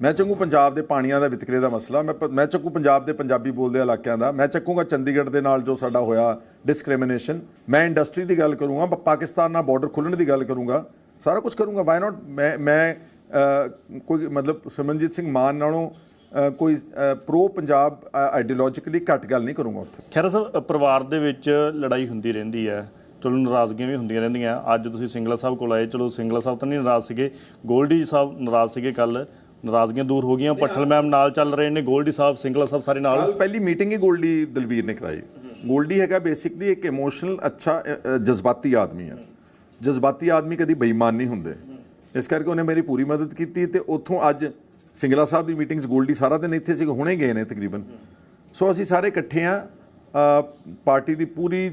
ਮੈਂ ਚੱਕੂ ਪੰਜਾਬ ਦੇ ਪਾਣੀਆਂ ਦਾ ਵਿਤਕਰੇ ਦਾ ਮਸਲਾ, ਮੈਂ ਮੈਂ ਚੱਕੂ ਪੰਜਾਬ ਦੇ ਪੰਜਾਬੀ ਬੋਲਦੇ ਇਲਾਕਿਆਂ ਦਾ, ਮੈਂ ਚੱਕੂਗਾ ਚੰਡੀਗੜ੍ਹ ਦੇ ਨਾਲ ਜੋ ਸਾਡਾ ਹੋਇਆ ਡਿਸਕ੍ਰਿਮੀਨੇਸ਼ਨ ਮੈਂ ਇੰਡਸਟਰੀ ਦੀ ਗੱਲ ਕਰੂੰਗਾ ਪਾਕਿਸਤਾਨ ਨਾਲ ਬਾਰਡਰ ਖੁੱਲਣ ਦੀ ਗੱਲ ਕਰੂੰਗਾ, ਸਾਰਾ ਕੁਝ ਕਰੂੰਗਾ ਵਾਈ ਨਾਟ ਮੈਂ ਮੈਂ ਕੋਈ ਮਤਲਬ ਸਿਮਰਨਜੀਤ ਸਿੰਘ ਮਾਨ ਨਾਲੋਂ ਕੋਈ ਪ੍ਰੋ ਪੰਜਾਬ ਆਈਡੀਓਲੋਜੀਕਲੀ ਘੱਟ ਗੱਲ ਨਹੀਂ ਕਰੂੰਗਾ ਉੱਥੇ। ਖਹਿਰਾ ਸਾਹਿਬ ਪਰਿਵਾਰ ਦੇ ਵਿੱਚ ਲੜਾਈ ਹੁੰਦੀ ਰਹਿੰਦੀ ਹੈ। ਚਲੋ, ਨਾਰਾਜ਼ਗੀਆਂ ਵੀ ਹੁੰਦੀਆਂ ਰਹਿੰਦੀਆਂ। ਅੱਜ ਤੁਸੀਂ ਸਿੰਗਲਾ ਸਾਹਿਬ ਕੋਲ ਆਏ, ਚਲੋ, ਸਿੰਗਲਾ ਸਾਹਿਬ ਤਾਂ ਨਹੀਂ ਨਾਰਾਜ਼ ਸੀਗੇ, ਗੋਲਡੀ ਸਾਹਿਬ ਨਾਰਾਜ਼ ਸੀਗੇ ਕੱਲ ਨਾਰਾਜ਼ਗੀਆਂ ਦੂਰ ਹੋ ਗਈਆਂ। ਪੱਠਲ ਮੈਮ ਨਾਲ ਚੱਲ ਰਹੇ ਨੇ ਗੋਲਡੀ ਸਾਹਿਬ ਸਿੰਗਲਾ ਸਾਹਿਬ ਸਾਰੇ ਨਾਲ। ਪਹਿਲੀ ਮੀਟਿੰਗ ਹੀ ਗੋਲਡੀ ਦਲਵੀਰ ਨੇ ਕਰਾਈ। ਗੋਲਡੀ ਹੈਗਾ ਬੇਸਿਕਲੀ ਇੱਕ ਇਮੋਸ਼ਨਲ ਅੱਛਾ ਜਜ਼ਬਾਤੀ ਆਦਮੀ ਹੈ ਜਜ਼ਬਾਤੀ ਆਦਮੀ ਕਦੀ ਬੇਈਮਾਨ ਨਹੀਂ ਹੁੰਦੇ। ਇਸ ਕਰਕੇ ਉਹਨੇ ਮੇਰੀ ਪੂਰੀ ਮਦਦ ਕੀਤੀ ਤੇ ਉੱਥੋਂ ਅੱਜ ਸਿੰਗਲਾ ਸਾਹਿਬ ਦੀ ਮੀਟਿੰਗ 'ਚ ਗੋਲਡੀ ਸਾਰਾ ਦਿਨ ਇੱਥੇ ਸੀ ਹੁਣੇ ਗਏ ਨੇ ਤਕਰੀਬਨ। ਸੋ ਅਸੀਂ ਸਾਰੇ ਇਕੱਠੇ ਆ। ਪਾਰਟੀ ਦੀ ਪੂਰੀ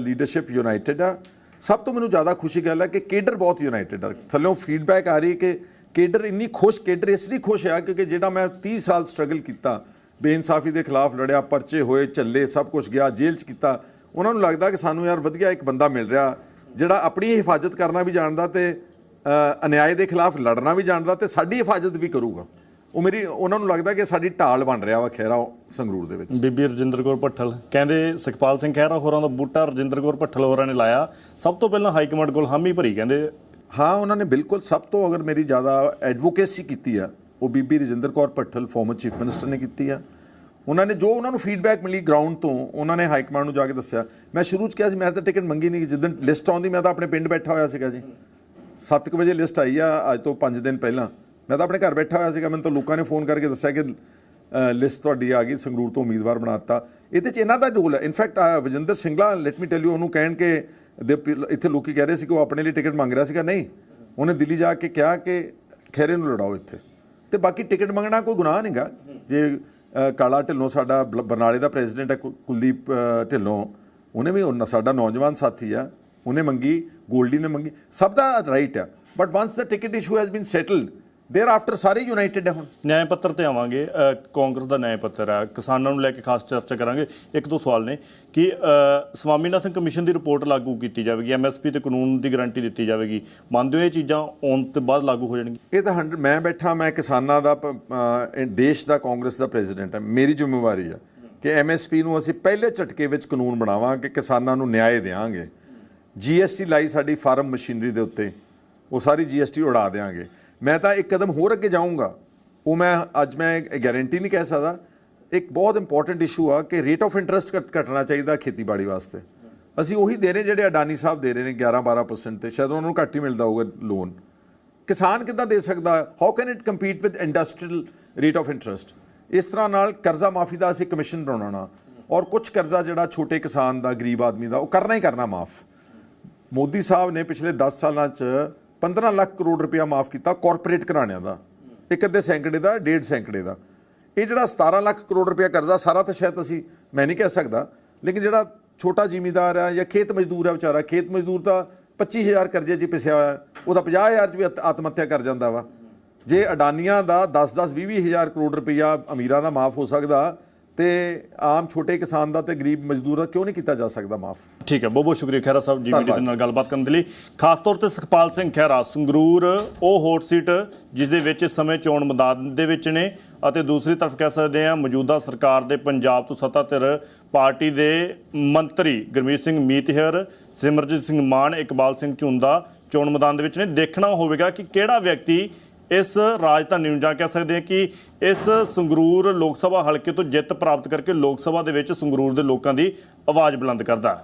ਲੀਡਰਸ਼ਿਪ ਯੂਨਾਈਟਿਡ ਆ। ਸਭ ਤੋਂ ਮੈਨੂੰ ਜ਼ਿਆਦਾ ਖੁਸ਼ੀ ਗੱਲ ਹੈ ਕਿ ਕੇਡਰ ਬਹੁਤ ਯੂਨਾਈਟਿਡ ਆ। ਥੱਲੋਂ ਫੀਡਬੈਕ ਆ ਰਹੀ ਹੈ ਕਿ ਕੇਡਰ ਇੰਨੀ ਖੁਸ਼, ਕੇਡਰ ਇਸ ਲਈ ਖੁਸ਼ ਆ ਕਿਉਂਕਿ ਜਿਹੜਾ ਮੈਂ 30 ਸਾਲ ਸਟਰਗਲ ਕੀਤਾ, ਬੇਇਨਸਾਫੀ ਦੇ ਖਿਲਾਫ ਲੜਿਆ, ਪਰਚੇ ਹੋਏ ਚੱਲੇ ਸਭ ਕੁਝ ਗਿਆ, ਜੇਲ੍ਹ 'ਚ ਕੀਤਾ, ਉਹਨਾਂ ਨੂੰ ਲੱਗਦਾ ਕਿ ਸਾਨੂੰ ਯਾਰ ਵਧੀਆ ਇੱਕ ਬੰਦਾ ਮਿਲ ਰਿਹਾ, ਜਿਹੜਾ ਆਪਣੀ ਹਿਫਾਜ਼ਤ ਕਰਨਾ ਵੀ ਜਾਣਦਾ ਤੇ ਅਨਿਆਏ ਦੇ ਖਿਲਾਫ ਲੜਨਾ ਵੀ ਜਾਣਦਾ ਤੇ ਸਾਡੀ ਹਿਫਾਜ਼ਤ ਵੀ ਕਰੂਗਾ। ਉਹ ਮੇਰੀ, ਉਹਨਾਂ ਨੂੰ ਲੱਗਦਾ ਕਿ ਸਾਡੀ ਢਾਲ ਬਣ ਰਿਹਾ ਵਾ ਖੈਰਾ ਸੰਗਰੂਰ ਦੇ ਵਿੱਚ। ਬੀਬੀ ਰਜਿੰਦਰ ਕੌਰ ਭੱਠਲ ਕਹਿੰਦੇ, ਸੁਖਪਾਲ ਸਿੰਘ ਖਹਿਰਾ ਹੋਰਾਂ ਦਾ ਬੂਟਾ ਰਜਿੰਦਰ ਕੌਰ ਭੱਠਲ ਹੋਰਾਂ ਨੇ ਲਾਇਆ। ਸਭ ਤੋਂ ਪਹਿਲਾਂ ਹਾਈ ਕਮਾਂਡ ਕੋਲ ਹਾਮੀ ਭਰੀ ਕਹਿੰਦੇ ਹਾਂ, ਉਹਨਾਂ ਨੇ ਬਿਲਕੁਲ ਸਭ ਤੋਂ ਅਗਰ ਮੇਰੀ ਜ਼ਿਆਦਾ ਐਡਵੋਕੇਸੀ ਕੀਤੀ ਆ, ਉਹ ਬੀਬੀ Rajinder Kaur Bhattal former chief minister ਨੇ ਕੀਤੀ ਆ। ਉਹਨਾਂ ਨੇ ਜੋ ਉਹਨਾਂ ਨੂੰ ਫੀਡਬੈਕ ਮਿਲੀ ਗਰਾਊਂਡ ਤੋਂ, ਉਹਨਾਂ ਨੇ ਹਾਈ ਕਮਾਂਡ ਨੂੰ ਜਾ ਕੇ ਦੱਸਿਆ। ਮੈਂ ਸ਼ੁਰੂ 'ਚ ਕਿਹਾ ਸੀ, ਮੈਂ ਤਾਂ ਟਿਕਟ ਮੰਗੀ ਨਹੀਂ ਜਿੱਦਣ ਲਿਸਟ ਆਉਂਦੀ, ਮੈਂ ਤਾਂ ਆਪਣੇ ਪਿੰਡ ਬੈਠਾ ਹੋਇਆ ਸੀਗਾ ਜੀ। 7:00 ਵਜੇ ਲਿਸਟ ਆਈ ਆ, ਅੱਜ ਤੋਂ 5 ਦਿਨ ਪਹਿਲਾਂ। ਮੈਂ ਤਾਂ ਆਪਣੇ ਘਰ ਬੈਠਾ ਹੋਇਆ ਸੀਗਾ, ਮੈਨੂੰ ਤਾਂ ਲੋਕਾਂ ਨੇ ਫੋਨ ਕਰਕੇ ਦੱਸਿਆ ਕਿ ਲਿਸਟ ਤੁਹਾਡੀ ਆ ਗਈ, ਸੰਗਰੂਰ ਤੋਂ ਉਮੀਦਵਾਰ ਬਣਾਤਾ ਇਹਦੇ 'ਚ ਇਹਨਾਂ ਦਾ ਰੋਲ ਹੈ। In fact Vijinder Singla let me tell you ਉਹਨੂੰ ਕਹਿਣ ਕਿ ਦੇ ਪੀ- ਇੱਥੇ ਲੋਕੀ ਕਹਿ ਰਹੇ ਸੀ ਕਿ ਉਹ ਆਪਣੇ ਲਈ ਟਿਕਟ ਮੰਗ ਰਿਹਾ ਸੀਗਾ। ਨਹੀਂ, ਉਹਨੇ ਦਿੱਲੀ ਜਾ ਕੇ ਕਿਹਾ ਕਿ ਖੈਰੇ ਨੂੰ ਲੜਾਓ ਇੱਥੇ। ਤੇ ਬਾਕੀ ਟਿਕਟ ਮੰਗਣਾ ਕੋਈ ਗੁਨਾਹ ਨਹੀਂਗਾ ਜੇ ਕਾਲਾ ਢਿੱਲੋਂ ਸਾਡਾ ਬਲ- ਬਰਨਾਲੇ ਦਾ ਪ੍ਰੈਜ਼ੀਡੈਂਟ ਹੈ ਕੁਲਦੀਪ ਢਿੱਲੋਂ। ਉਹਨੇ ਵੀ ਉਹ ਸਾਡਾ ਨੌਜਵਾਨ ਸਾਥੀ ਆ। ਉਹਨੇ ਮੰਗੀ, ਗੋਲਡੀ ਨੇ ਮੰਗੀ। ਸਭ ਦਾ ਰਾਈਟ ਆ। But once the ticket issue has been settled thereafter ਸਾਰੇ ਯੂਨਾਈਟਿਡ ਹੈ ਹੁਣ। ਨਿਆਂ ਪੱਤਰ ਤੇ ਆਵਾਂਗੇ। ਕਾਂਗਰਸ ਦਾ ਨਿਆਂ ਪੱਤਰ ਆ। ਕਿਸਾਨਾਂ ਨੂੰ ਲੈ ਕੇ ਖਾਸ ਚਰਚਾ ਕਰਾਂਗੇ। ਇੱਕ ਦੋ ਸਵਾਲ ਨੇ ਕਿ ਅ, ਸਵਾਮੀਨਾਥਨ ਕਮਿਸ਼ਨ ਦੀ ਰਿਪੋਰਟ ਲਾਗੂ ਕੀਤੀ ਜਾਵੇਗੀ ਐਮਐਸਪੀ ਤੇ ਕਾਨੂੰਨ ਦੀ ਗਰੰਟੀ ਦਿੱਤੀ ਜਾਵੇਗੀ। ਮੰਨਦੇ ਹੋ ਇਹ ਚੀਜ਼ਾਂ ਆਉਣ ਤੋਂ ਬਾਅਦ ਲਾਗੂ ਹੋ ਜਾਣਗੀਆਂ? ਇਹ ਤਾਂ 100 ਮੈਂ ਬੈਠਾ ਮੈਂ ਕਿਸਾਨਾਂ ਦਾ ਦੇਸ਼ ਦਾ ਕਾਂਗਰਸ ਦਾ ਪ੍ਰੈਜ਼ੀਡੈਂਟ ਹੈ ਮੇਰੀ ਜ਼ਿੰਮੇਵਾਰੀ ਹੈ ਕਿ ਐਮਐਸਪੀ ਨੂੰ ਅਸੀਂ ਪਹਿਲੇ ਝਟਕੇ ਵਿੱਚ ਕਾਨੂੰਨ ਬਣਾਵਾਂਗੇ ਕਿਸਾਨਾਂ ਨੂੰ ਨਿਆਂ ਦਿਆਂਗੇ। ਜੀਐਸਟੀ ਲਾਈ ਸਾਡੀ ਫਾਰਮ ਮਸ਼ੀਨਰੀ ਦੇ ਉੱਤੇ। ਉਹ ਸਾਰੀ ਜੀਐਸਟੀ ਉਡਾ ਦੇਾਂਗੇ ਮੈਂ ਤਾਂ ਇੱਕ ਕਦਮ ਹੋਰ ਅੱਗੇ ਜਾਊਂਗਾ। ਉਹ ਮੈਂ ਅੱਜ ਮੈਂ ਗਾਰੰਟੀ ਨਹੀਂ ਕਹਿ ਸਕਦਾ। ਇੱਕ ਬਹੁਤ ਇੰਪੋਰਟੈਂਟ ਇਸ਼ੂ ਆ ਕਿ ਰੇਟ ਆਫ ਇੰਟਰਸਟ ਘਟਣਾ ਚਾਹੀਦਾ ਖੇਤੀਬਾੜੀ ਵਾਸਤੇ। ਅਸੀਂ ਉਹੀ ਦੇ ਰਹੇ ਜਿਹੜੇ ਅਡਾਨੀ ਸਾਹਿਬ ਦੇ ਰਹੇ ਨੇ 11 12% ਤੇ। ਸ਼ਾਇਦ ਉਹਨਾਂ ਨੂੰ ਘੱਟ ਹੀ ਮਿਲਦਾ ਹੋਊਗਾ ਲੋਨ ਕਿਸਾਨ ਕਿੱਦਾਂ ਦੇ ਸਕਦਾ? How can it compete with industrial rate of interest ਇਸ ਤਰ੍ਹਾਂ ਨਾਲ ਕਰਜ਼ਾ ਮਾਫੀ ਦਾ ਅਸੀਂ ਕਮਿਸ਼ਨ ਬਣਾਉਣਾ ਔਰ ਕੁਝ ਕਰਜ਼ਾ ਜਿਹੜਾ ਛੋਟੇ ਕਿਸਾਨ ਦਾ, ਗਰੀਬ ਆਦਮੀ ਦਾ, ਉਹ ਕਰਨਾ ਹੀ ਕਰਨਾ ਮਾਫ। ਮੋਦੀ ਸਾਹਿਬ ਨੇ ਪਿਛਲੇ 10 ਸਾਲਾਂ 'ਚ 15 ਲੱਖ ਕਰੋੜ ਰੁਪਇਆ ਮਾਫ ਕੀਤਾ ਕਾਰਪੋਰੇਟ ਘਰਾਣਿਆਂ ਦਾ। ਇੱਕ ਅੱਧੇ ਸੈਂਕੜੇ ਦਾ, ਡੇਢ ਸੈਂਕੜੇ ਦਾ। ਇਹ ਜਿਹੜਾ 17 ਲੱਖ ਕਰੋੜ ਰੁਪਇਆ ਕਰਜ਼ਾ, ਸਾਰਾ ਤਾਂ ਸ਼ਾਇਦ ਅਸੀਂ, ਮੈਂ ਨਹੀਂ ਕਹਿ ਸਕਦਾ, ਲੇਕਿਨ ਜਿਹੜਾ ਛੋਟਾ ਜ਼ਿਮੀਦਾਰ ਆ ਜਾਂ ਖੇਤ ਮਜ਼ਦੂਰ ਆ ਵਿਚਾਰਾ, ਖੇਤ ਮਜ਼ਦੂਰ ਤਾਂ 25000 ਕਰਜ਼ੇ 'ਚ ਪਿਸਿਆ ਹੋਇਆ ਉਹਦਾ 50000 'ਚ ਵੀ ਆਤ- ਆਤਮ ਹੱਤਿਆ ਕਰ ਜਾਂਦਾ ਵਾ। ਜੇ ਅਡਾਨੀਆਂ ਦਾ 10-10 20-20000 ਕਰੋੜ ਰੁਪਇਆ ਅਮੀਰਾਂ ਦਾ ਮਾਫ ਹੋ ਸਕਦਾ ਤੇ ਆਮ ਛੋਟੇ ਕਿਸਾਨ ਦਾ ਤੇ ਗਰੀਬ ਮਜ਼ਦੂਰ ਦਾ ਕਿਉਂ ਨਹੀਂ ਕੀਤਾ ਜਾ ਸਕਦਾ ਮਾਫ? ਠੀਕ ਹੈ ਬਹੁਤ ਬਹੁਤ ਸ਼ੁਕਰੀਆ ਖਹਿਰਾ ਸਾਹਿਬ ਜੀ ਦੇ ਧੰਨਵਾਦ। ਨਾਲ ਗੱਲਬਾਤ ਕਰਨ ਦੇ ਲਈ। ਖਾਸ ਤੌਰ ਤੇ ਸੁਖਪਾਲ ਸਿੰਘ ਖਹਿਰਾ ਸੰਗਰੂਰ ਉਹ ਹੌਟ ਸੀਟ ਜਿਸ ਦੇ ਵਿੱਚ ਸਮੇਂ ਚੋਣ ਮੈਦਾਨ ਦੇ ਵਿੱਚ ਨੇ ਅਤੇ ਦੂਸਰੀ ਤਰਫ ਕਹਿ ਸਕਦੇ ਹਾਂ ਮੌਜੂਦਾ ਸਰਕਾਰ ਦੇ ਪੰਜਾਬ ਤੋਂ ਸੱਤਾਧਿਰ ਪਾਰਟੀ ਦੇ ਮੰਤਰੀ ਗੁਰਮੀਤ ਸਿੰਘ ਮੀਤਹਿਰ ਸਿਮਰਜੀਤ ਸਿੰਘ ਮਾਨ ਇਕਬਾਲ ਸਿੰਘ ਝੁੰਦਾ ਚੋਣ ਮੈਦਾਨ ਦੇ ਵਿੱਚ ਨੇ। ਦੇਖਣਾ ਹੋਵੇਗਾ ਕਿ ਕਿਹੜਾ ਵਿਅਕਤੀ ਇਸ ਰਾਜਧਾਨੀ ਨੂੰ ਜਾਂ ਕਹਿ ਸਕਦੇ ਹਾਂ ਕਿ ਇਸ ਸੰਗਰੂਰ ਲੋਕ ਸਭਾ ਹਲਕੇ ਤੋਂ ਜਿੱਤ ਪ੍ਰਾਪਤ ਕਰਕੇ ਲੋਕ ਸਭਾ ਦੇ ਵਿੱਚ ਸੰਗਰੂਰ ਦੇ ਲੋਕਾਂ ਦੀ ਆਵਾਜ਼ ਬੁਲੰਦ ਕਰਦਾ